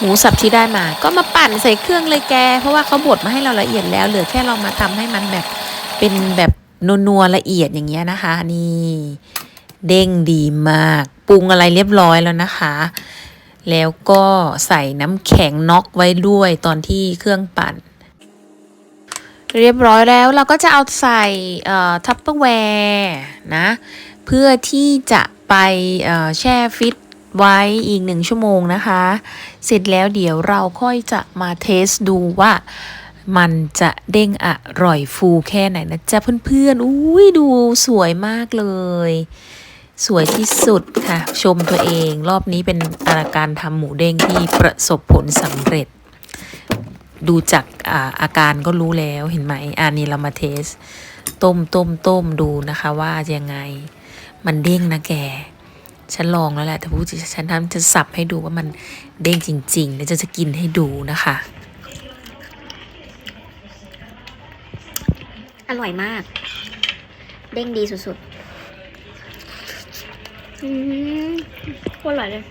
หมูสับที่ได้มา ก็มาปั่นใส่เครื่องเลยแก เพราะว่าเขาบดมาให้เราละเอียดแล้ว เหลือแค่เรามาทำให้มันแบบเป็นแบบนัวๆละเอียดอย่างเงี้ยนะคะ นี่เด้งดีมากปรุงอะไรเรียบร้อยแล้วนะคะ แล้วก็ใส่น้ำแข็งน็อกไว้ด้วยตอนที่เครื่องปั่น เรียบร้อยแล้วเราก็จะเอาใส่ทัพเปอร์แวร์นะ เพื่อที่จะไปแช่ฟิต ไว้อีกหนึ่งชั่วโมงนะคะ เสร็จแล้วเดี๋ยวเราค่อยจะมาเทสดูว่ามันจะเด้งอร่อยฟูแค่ไหนนะจ๊ะเพื่อนๆ อุ้ยดูสวยมากเลย สวยที่สุดค่ะ ชมตัวเองรอบนี้เป็นอาการทำหมูเด้งที่ประสบผลสำเร็จ ดูจากอาอาการก็รู้แล้วเห็นไหมอันนี้เรามาเทส ต้มต้มต้มดูนะคะว่าจะยังไง มันเด้งนะแก ฉันลองแล้วแหละแต่พูดจริงฉันทำฉันสับให้ดูว่ามันเด้งจริงๆแล้วจะจะกินให้ดูนะคะ อร่อยมาก เด้งดีสุดๆ อืมอร่อยเลย